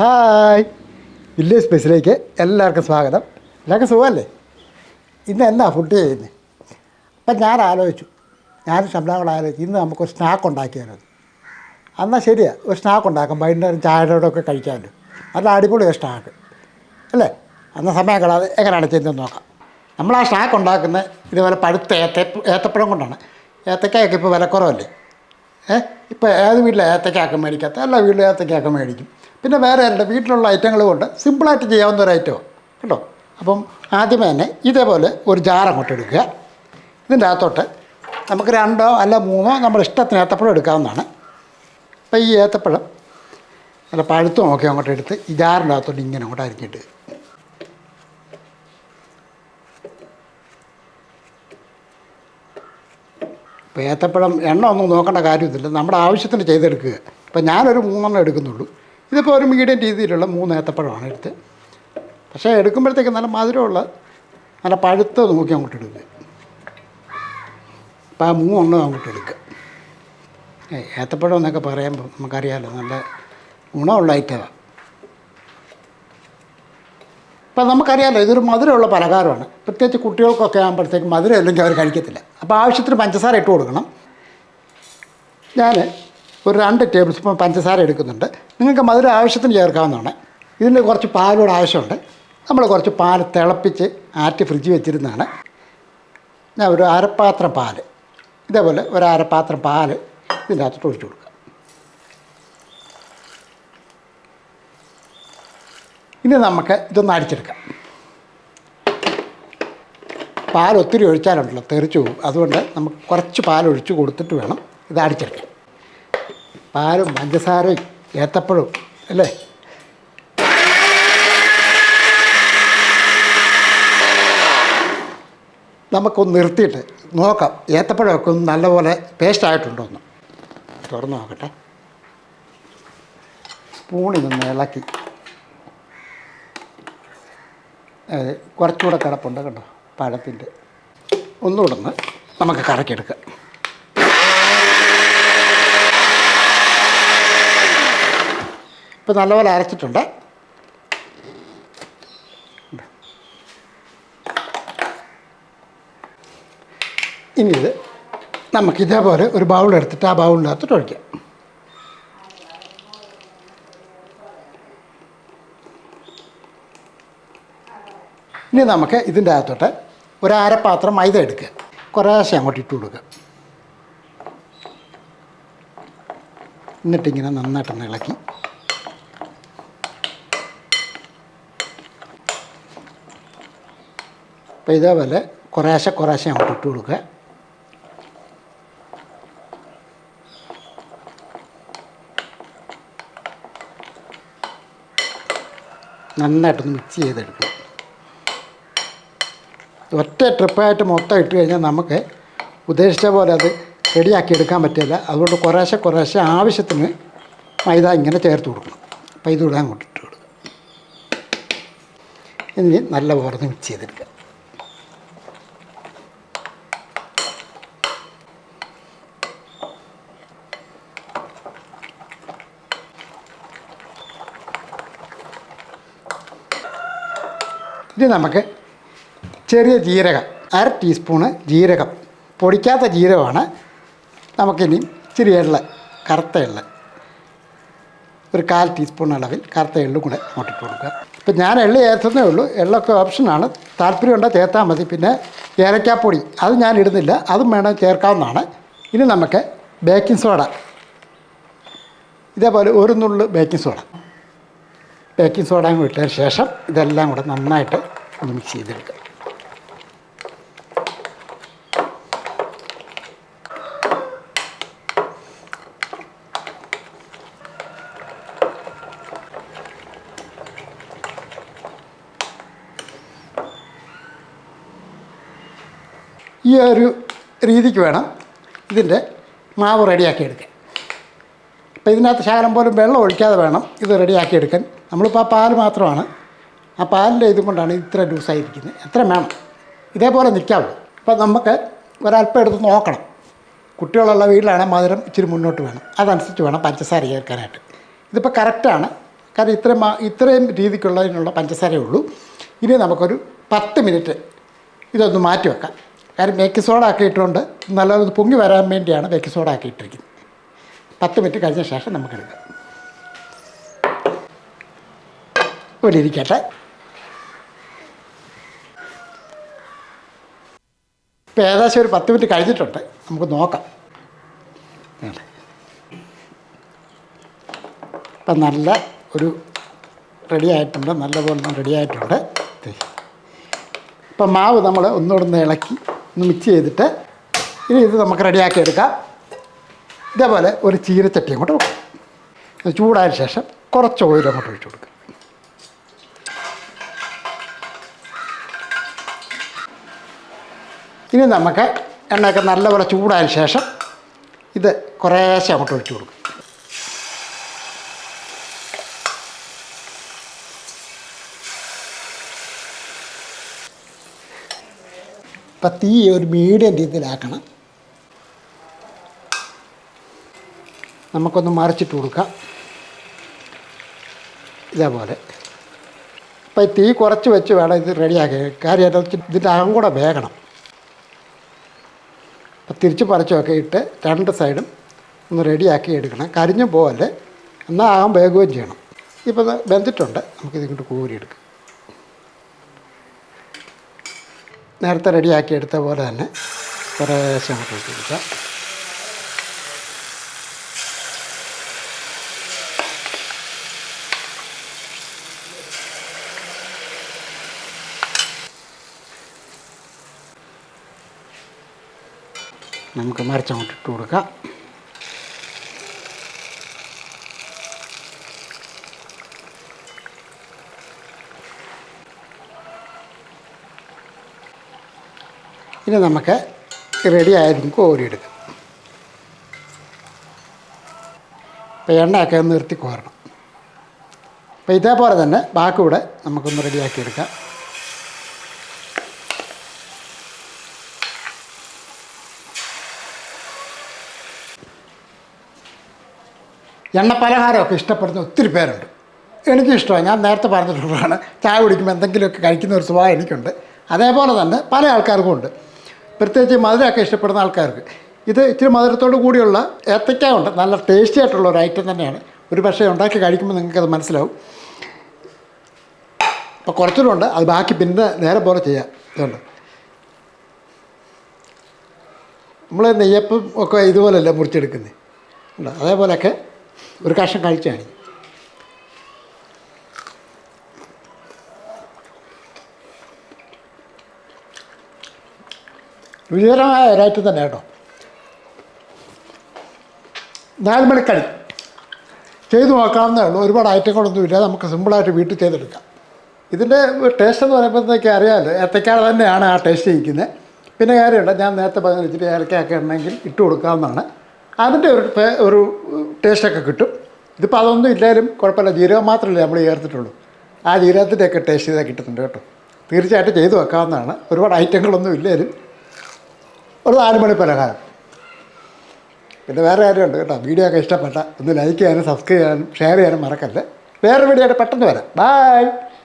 Hi. Village സ്പേസിലേക്ക് എല്ലാവർക്കും സ്വാഗതം. എല്ലാവർക്കും സുഖമല്ലേ? ഇന്ന് എന്നാ ഫുഡ് ചെയ്യുന്നത് അപ്പം ഞാൻ ആലോചിച്ചു. ഞാൻ ശബ്ദങ്ങളോട് ആലോചിച്ചു. ഇന്ന് നമുക്കൊരു സ്നാക്ക് ഉണ്ടാക്കിയാലോ എന്നാൽ ശരിയാ. ഒരു സ്നാക്ക് ഉണ്ടാക്കാം. വൈകുന്നേരം ചായയുടെ ഒക്കെ കഴിക്കാമല്ലോ നല്ല അടിപൊളി സ്നാക്ക് അല്ലേ? അന്ന സമയം കളാതെ എങ്ങനെയാണ് ചെയ്യുന്നത് നോക്കാം. നമ്മൾ ആ സ്നാക്ക് ഉണ്ടാക്കുന്നത് ഇതുപോലെ പഴുത്ത ഏത്ത ഏത്തപ്പഴം കൊണ്ടാണ്. ഏത്തക്കായൊക്കെ ഇപ്പോൾ വിലക്കുറവല്ലേ? ഏഹ് ഇപ്പോൾ ഏത് വീട്ടിലെ ഏത്തക്കാക്കം മേടിക്കാത്ത എല്ലാ വീട്ടിലും ഏത്തക്കാക്കം മേടിക്കും. പിന്നെ വേറെ ആരുടെ വീട്ടിലുള്ള ഐറ്റങ്ങൾ കൊണ്ട് സിമ്പിളായിട്ട് ചെയ്യാവുന്ന ഒരു ഐറ്റമാണ്. കേട്ടോ? അപ്പം ആദ്യമേ തന്നെ ഇതേപോലെ ഒരു ജാർ അങ്ങോട്ട് എടുക്കുക. ഇതിന്റെ അകത്തോട്ട് നമുക്ക് രണ്ടോ അല്ല മൂന്നോ നമ്മുടെ ഇഷ്ടത്തിന് ഏത്തപ്പഴം എടുക്കാവുന്നതാണ്. അപ്പോൾ ഈ ഏത്തപ്പഴം നല്ല പഴുത്തും ഒക്കെ അങ്ങോട്ട് എടുത്ത് ഈ ജാറിന്റെ അകത്തോട്ട് ഇങ്ങനെ അങ്ങോട്ട് അരിഞ്ഞിട്ട്. ഇപ്പോൾ ഏത്തപ്പഴം എണ്ണ ഒന്നും നോക്കേണ്ട കാര്യമൊന്നുമില്ല നമ്മുടെ ആവശ്യത്തിന് ചെയ്തെടുക്കുക. ഇപ്പം ഞാനൊരു മൂന്നെണ്ണം എടുക്കുന്നുള്ളൂ. ഇതിപ്പോൾ ഒരു മീഡിയം രീതിയിലുള്ള മൂന്ന് ഏത്തപ്പഴമാണ് എടുത്ത് പക്ഷേ എടുക്കുമ്പോഴത്തേക്ക് നല്ല മധുരമുള്ള നല്ല പഴുത്ത നോക്കി അങ്ങോട്ട് എടുക്കുക. അപ്പം ആ മൂന്നെണ്ണം അങ്ങോട്ട് എടുക്കുക. ഏത്തപ്പഴം എന്നൊക്കെ പറയുമ്പോൾ നമുക്കറിയാമല്ലോ നല്ല ഗുണമുള്ള ഐറ്റമാണ് അപ്പം നമുക്കറിയാമല്ലോ ഇതൊരു മധുരമുള്ള പലഹാരമാണ്. പ്രത്യേകിച്ച് കുട്ടികൾക്കൊക്കെ ആകുമ്പോഴത്തേക്ക് മധുരം അവർ കഴിക്കത്തില്ല. അപ്പോൾ ആവശ്യത്തിന് പഞ്ചസാര ഇട്ട് കൊടുക്കണം. ഞാൻ ഒരു രണ്ട് ടേബിൾ സ്പൂൺ പഞ്ചസാര എടുക്കുന്നുണ്ട്. നിങ്ങൾക്ക് മധുര ആവശ്യത്തിന് ചേർക്കാവുന്നതാണ്. ഇതിന് കുറച്ച് പാലോട് ആവശ്യമുണ്ട്. നമ്മൾ കുറച്ച് പാൽ തിളപ്പിച്ച് ആറ്റി ഫ്രിഡ്ജ് വെച്ചിരുന്നതാണ്. ഞാൻ ഒരു അരപ്പാത്രം പാൽ ഇതേപോലെ ഒരു അരപ്പാത്രം പാൽ ഇതിന്റെ അകത്തോട്ട് ഒഴിച്ചു കൊടുക്കുക ഇനി നമുക്ക് ഇതൊന്ന് അടിച്ചെടുക്കാം. പാൽ ഒത്തിരി ഒഴിച്ചാലുണ്ടല്ലോ തെറിച്ചു പോകും. അതുകൊണ്ട് നമുക്ക് കുറച്ച് പാൽ ഒഴിച്ച് കൊടുത്തിട്ട് വേണം ഇത് അടിച്ചെടുക്കാൻ. പാലും പഞ്ചസാരയും ഏത്തപ്പഴവും അല്ലേ? നമുക്കൊന്ന് നിർത്തിയിട്ട് നോക്കാം. ഏത്തപ്പഴമൊക്കെ ഒന്ന് നല്ലപോലെ പേസ്റ്റ് ആയിട്ടുണ്ടോ എന്ന്. തുറന്ന് നോക്കട്ടെ. സ്പൂണിൽ നിന്ന് ഇളക്കി. കുറച്ചുകൂടെ കിടപ്പുണ്ട് കണ്ടോ പഴത്തിന്റെ. ഒന്നുകൂടെ ഒന്ന് നമുക്ക് കറക്കിയെടുക്കാം. ഇപ്പം നല്ലപോലെ അരച്ചിട്ടുണ്ട്. ഇനി ഇത് നമുക്ക് ഇതേപോലെ ഒരു ബൗളെടുത്തിട്ട് ആ ബൗളിന്റെ അകത്തോട്ട് ഒഴിക്കാം. ഇനി നമുക്ക് ഇതിന്റെ അകത്തോട്ട് ഒരു അരപ്പാത്രം മൈദ എടുക്കുക. കുറേശ്ശെ അങ്ങോട്ട് ഇട്ട് കൊടുക്കുക. എന്നിട്ടിങ്ങനെ നന്നായിട്ടൊന്ന് ഇളക്കി. അപ്പോൾ ഇതേപോലെ കുറേശ്ശെ കുറേശ്ശെ അങ്ങോട്ട് ഇട്ട് കൊടുക്കുക. നന്നായിട്ടൊന്ന് മിക്സ് ചെയ്തെടുക്കും ഒറ്റ ട്രിപ്പായിട്ട് മൊത്തം ഇട്ട് കഴിഞ്ഞാൽ നമുക്ക് ഉദ്ദേശിച്ച പോലെ അത് റെഡിയാക്കി എടുക്കാൻ പറ്റില്ല. അതുകൊണ്ട് കുറേശ്ശെ കുറേശ്ശെ ആവശ്യത്തിന് മൈദ ഇങ്ങനെ ചേർത്ത് കൊടുക്കണം. അപ്പോൾ ഇത് ഇടാൻ കൊണ്ടിട്ട് കൊടുക്കുക. ഇനി നല്ല പോലെ മിക്സ് ചെയ്തെടുക്കുക. ഇനി നമുക്ക് ചെറിയ ജീരകം അര ടീസ്പൂണ് ജീരകം പൊടിക്കാത്ത ജീരകമാണ് നമുക്കിനി ഇച്ചിരി എള്ള കറുത്ത എള്ള ഒരു കാൽ ടീസ്പൂൺ അളവിൽ കറുത്ത എള്ളും കൂടെ അങ്ങോട്ടിട്ട് കൊടുക്കുക. ഇപ്പം ഞാൻ എള്ള് ചേർത്തതേ ഉള്ളൂ. എള്ളൊക്കെ ഓപ്ഷനാണ് താല്പര്യമുണ്ടെങ്കിൽ ചേർത്താൽ മതി. പിന്നെ ഏലക്കാപ്പൊടി അത് ഞാൻ ഇടുന്നില്ല. അതും വേണം ചേർക്കാവുന്നതാണ്. ഇനി നമുക്ക് ബേക്കിംഗ് സോഡ ഇതേപോലെ ഒരു നുള്ളു ബേക്കിംഗ് സോഡ ബേക്കിംഗ് സോഡ കൂടി ഇട്ടതിന് ശേഷം ഇതെല്ലാം കൂടെ നന്നായിട്ട് ഒന്ന് മിക്സ് ചെയ്തെടുക്കുക ഈ ഒരു രീതിക്ക് വേണം ഇതിന്റെ മാവ് റെഡിയാക്കി എടുക്കാൻ. അപ്പോൾ ഇതിനകത്ത് ശകലം പോലും വെള്ളം ഒഴിക്കാതെ വേണം ഇത് റെഡിയാക്കി എടുക്കാൻ. നമ്മളിപ്പോൾ ആ പാൽ മാത്രമാണ് ആ പാലിന്റെ ഇതും കൊണ്ടാണ് ഇത്ര ലൂസായിരിക്കുന്നത്? എത്ര വേണം? ഇതേപോലെ നിൽക്കാവൂ. അപ്പോൾ നമുക്ക് ഒരല്പം എടുത്ത് നോക്കണം. കുട്ടികളുള്ള വീട്ടിലാണെങ്കിൽ മധുരം ഇച്ചിരി മുന്നോട്ട് വേണം. അതനുസരിച്ച് വേണം പഞ്ചസാര ചേർക്കാനായിട്ട്. ഇതിപ്പോൾ കറക്റ്റാണ് കാരണം ഇത്രയും ഇത്രയും രീതിക്കുള്ളതിനുള്ള പഞ്ചസാരയേ ഉള്ളൂ. ഇനി നമുക്കൊരു പത്ത് മിനിറ്റ് ഇതൊന്ന് മാറ്റി വെക്കാം. കാരണം ബേക്കിംഗ് സോഡ ഒക്കെ ഇട്ടുകൊണ്ട് നല്ലത് പൊങ്ങി വരാൻ വേണ്ടിയാണ് ബേക്കിംഗ് സോഡ ഒക്കെ ഇട്ടിരിക്കുന്നത്. പത്ത് മിനിറ്റ് കഴിഞ്ഞ ശേഷം നമുക്കെടുക്കാം ഇവിടെ ഇരിക്കട്ടെ. ഇപ്പോൾ ഏകദേശം ഒരു പത്ത് മിനിറ്റ് കഴിഞ്ഞിട്ടുണ്ട്. നമുക്ക് നോക്കാം. ഇപ്പം നല്ല ഒരു റെഡി ആയിട്ടുണ്ട്. നല്ലപോലെ റെഡി ആയിട്ടുണ്ട്. ഇപ്പം മാവ് നമ്മൾ ഒന്നുകൂടെ ഒന്ന് ഇളക്കി ഒന്ന് മിക്സ് ചെയ്തിട്ട് ഇനി ഇത് നമുക്ക് റെഡിയാക്കി എടുക്കാം. ഇതേപോലെ ഒരു ചീരച്ചട്ടി അങ്ങോട്ട് വെക്കും. ചൂടായ ശേഷം കുറച്ച് ഓയിൽ അങ്ങോട്ട് ഒഴിച്ചു കൊടുക്കുക ഇനി നമുക്ക് എണ്ണയൊക്കെ നല്ലപോലെ ചൂടായ ശേഷം ഇത് കുറേശ്ശെ അങ്ങോട്ട് ഒഴിച്ചു കൊടുക്കും. ഇപ്പം തീ ഒരു മീഡിയം രീതിയിലാക്കണം നമുക്കൊന്ന് മറിച്ചിട്ട് കൊടുക്കാം. ഇതേപോലെ. അപ്പം തീ കുറച്ച് വെച്ച് വേണം ഇത് റെഡിയാക്കി കാര്യം ഇതിന്റെ അകം കൂടെ വേഗണം തിരിച്ച് പറിച്ചൊക്കെ ഇട്ട് രണ്ട് സൈഡും ഒന്ന് റെഡിയാക്കി എടുക്കണം. കരിഞ്ഞു പോകല്ലേ എന്നാൽ ആകാൻ വേഗവും ചെയ്യണം. ഇപ്പം ഇത് വെന്തിട്ടുണ്ട്. നമുക്കിത് ഇങ്ങോട്ട് കോരിയെടുക്കാം നേരത്തെ റെഡിയാക്കി എടുത്ത പോലെ തന്നെ കുറേശ്ശെ നമുക്ക് ഇട്ട് കൊടുക്കാം നമുക്ക് മറിച്ചങ്ങോട്ട് ഇട്ട് കൊടുക്കാം. ഇനി നമുക്ക് റെഡി ആയിരിക്കും കോരിയെടുക്കാം. അപ്പോൾ എണ്ണയൊക്കെ നിർത്തി കോരണം. അപ്പോൾ ഇതേപോലെ തന്നെ ബാക്കി കൂടെ നമുക്കൊന്ന് റെഡിയാക്കി എടുക്കാം എണ്ണ പലഹാരമൊക്കെ ഇഷ്ടപ്പെടുന്ന ഒത്തിരി പേരുണ്ട്. എനിക്കും ഇഷ്ടമാണ് ഞാൻ നേരത്തെ പറഞ്ഞിട്ടുള്ളതാണ്. ചായ കുടിക്കുമ്പോൾ എന്തെങ്കിലുമൊക്കെ കഴിക്കുന്ന ഒരു സ്വഭാവം എനിക്കുണ്ട്. അതേപോലെ തന്നെ പല ആൾക്കാർക്കും ഉണ്ട്. പ്രത്യേകിച്ച് മധുരമൊക്കെ ഇഷ്ടപ്പെടുന്ന ആൾക്കാർക്ക്. ഇത് ഇച്ചിരി മധുരത്തോട് കൂടിയുള്ള ഏത്തയ്ക്ക ഉണ്ട്. നല്ല ടേസ്റ്റി ആയിട്ടുള്ള ഒരു ഐറ്റം തന്നെയാണ്. ഒരു പക്ഷേ ഉണ്ടാക്കി കഴിക്കുമ്പോൾ നിങ്ങൾക്കത് മനസ്സിലാവും. അപ്പോൾ കുറച്ചുകൂടെ അത് ബാക്കി പിന്നെ നേരെ പോലെ ചെയ്യാം. ഇതുണ്ട്. നമ്മൾ നെയ്യപ്പം ഒക്കെ ഇതുപോലെയല്ല മുറിച്ചെടുക്കുന്നത് അതേപോലെയൊക്കെ ഒരു കഷ്ണം കഴിച്ചാണ് വിചിതരമായ ഒരാറ്റം തന്നെ കേട്ടോ. നാല് മണിക്കടി ചെയ്തു നോക്കാവുന്നേ ഉള്ളൂ. ഒരുപാട് ഐറ്റങ്ങളൊന്നും ഇല്ല. നമുക്ക് സിമ്പിളായിട്ട് വീട്ടിൽ ചെയ്തെടുക്കാം. ഇതിന്റെ ടേസ്റ്റ് എന്ന് പറയുമ്പോഴത്തേക്ക് അറിയാമല്ലോ ഏത്തക്കാട് തന്നെയാണ് ആ ടേസ്റ്റ് ഇരിക്കുന്നത്. പിന്നെ കാര്യമുണ്ട് ഞാൻ നേരത്തെ പറഞ്ഞ ഇച്ചിരി ഏലക്കയൊക്കെ ഉണ്ടെങ്കിൽ ഇട്ട് കൊടുക്കാവുന്നതാണ്. അതിന്റെ ഒരു ഒരു ടേസ്റ്റൊക്കെ കിട്ടും. ഇതിപ്പോൾ അതൊന്നും ഇല്ലാലും കുഴപ്പമില്ല. ജീരകം മാത്രമല്ലേ നമ്മൾ ചേർത്തിട്ടുള്ളൂ. ആ ജീരകത്തിന്റെയൊക്കെ ടേസ്റ്റ് ഇതാ കിട്ടുന്നുണ്ട് കേട്ടോ. തീർച്ചയായിട്ടും ചെയ്തു വെക്കാവുന്നതാണ്. ഒരുപാട് ഐറ്റങ്ങളൊന്നും ഇല്ലാലും. ഒരു നാല് മണി പലഹാരം. പിന്നെ വേറെ കാര്യമുണ്ട് കേട്ടോ. വീഡിയോ ഒക്കെ ഇഷ്ടപ്പെട്ട ഒന്ന് ലൈക്ക് ചെയ്യാനും സബ്സ്ക്രൈബ് ചെയ്യാനും ഷെയർ ചെയ്യാനും മറക്കല്ലേ. വേറെ വീഡിയോ ആയിട്ട് പെട്ടെന്ന് വരാം. ബൈ